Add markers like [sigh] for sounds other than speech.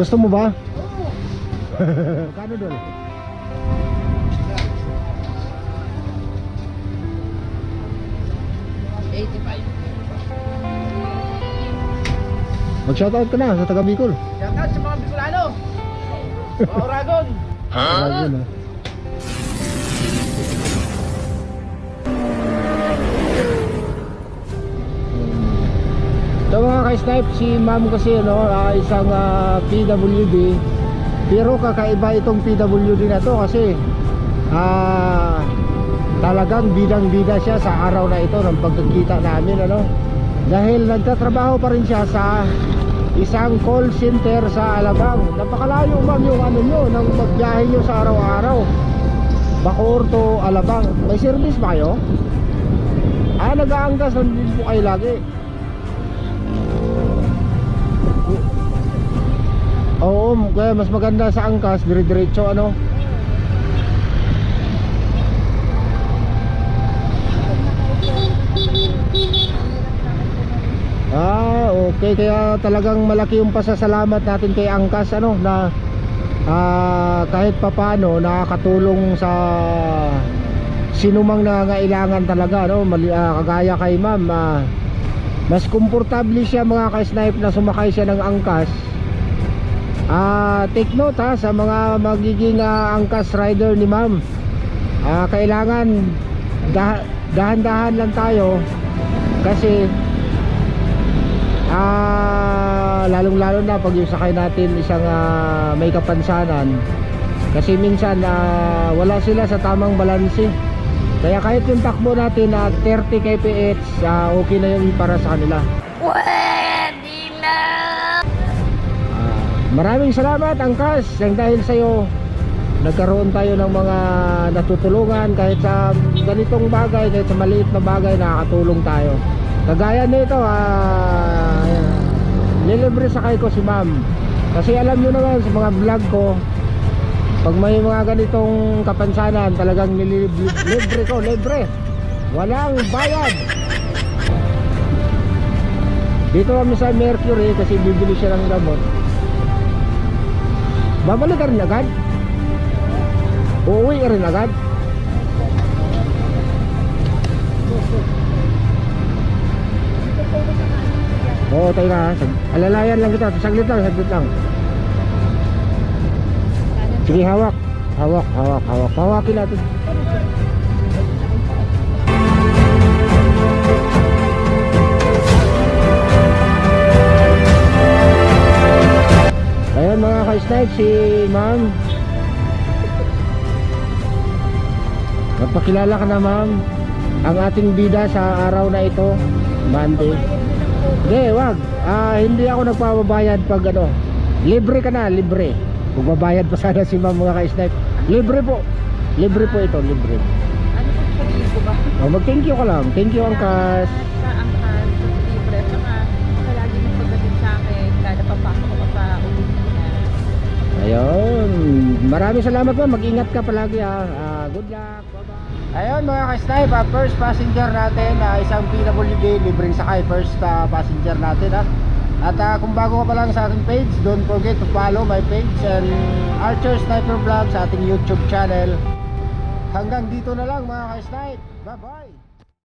Gusto mo ba? [laughs] Magkano doon? Mag-shoutout ka na sa taga Bicol. Shoutout sa mga Bicolano. [laughs] Mga Oragon. Ayun, ah. So ka-snipe, si ma'am kasi no, ah, isang ah, PWD pero kakaiba itong PWD na to kasi ah, talagang bidang-bida siya sa araw na ito ng pagkikita namin ano. Dahil nagtatrabaho pa rin siya sa isang call center sa Alabang. Napakalayo ma'am yung ano nyo nang magbiyahe nyo sa araw-araw. Bacoor to Alabang. May service ba kayo? ah nag-aangkas din po kayo lagi Oo, kaya mas maganda sa angkas, dire-diretso ano. Ah, okay. Kaya talagang malaki yung pasasalamat natin kay Angkas ano na ah, kahit papano nakakatulong sa sinumang nangangailangan talaga no Mali, ah, kagaya kay ma'am ah, mas komportable siya mga ka-snipe na sumakay siya ng angkas Ah, take note ha sa mga magiging ah, angkas rider ni Ma'am. Ah, kailangan dah- dahan-dahan lang tayo kasi ah lalong-lalo na pag yung sakay natin isang ah, may kapansanan kasi minsan ah, wala sila sa tamang balanse. Kaya kahit yung takbo natin na 30 kph, ah, okay na yun para sa kanila. Pwede maraming salamat Angkas Yang dahil sa iyo nagkaroon tayo ng mga natutulungan kahit sa ganitong bagay kahit sa maliit na bagay nakakatulong tayo. Kagaya nito ah, nilibre sakay ko si ma'am. Kasi alam nyo naman sa mga vlog ko pag may mga ganitong kapansanan talagang nilibre libre ko libre. Walang bayad. Dito kami sa Mercury kasi bibili siya ng gamot Babalik ka rin agad? Uuwi ka rin agad? Oo, tayo na Alalayan lang kita. Saglit lang, saglit lang. Sige, hawak. Hawak, hawak, hawak. Hawakin natin. Ayun mga ka-snipe, si ma'am. Magpakilala ka na ma'am. Ang ating bida sa araw na ito, Monday. Hindi, wag. Ah, hindi ako nagpapabayad pag ano. Libre ka na, libre. Kung babayad pa sana si ma'am mga ka-snipe. Libre po. Libre po ito, libre. Ano po ba? Oh, mag-thank you ka lang. Thank you, Angkas. Sa Maraming salamat po. Mag-ingat ka palagi ha. Ah, good luck. Bye-bye. Ayun mga ka-snipe, ah, first passenger natin, ah, isang PWD, libreng sakay, first ah, passenger natin ha. At ah, kung bago ka pa lang sa aking page, don't forget to follow my page and Archer Sniper Vlog sa ating YouTube channel. Hanggang dito na lang mga ka-snipe. Bye-bye.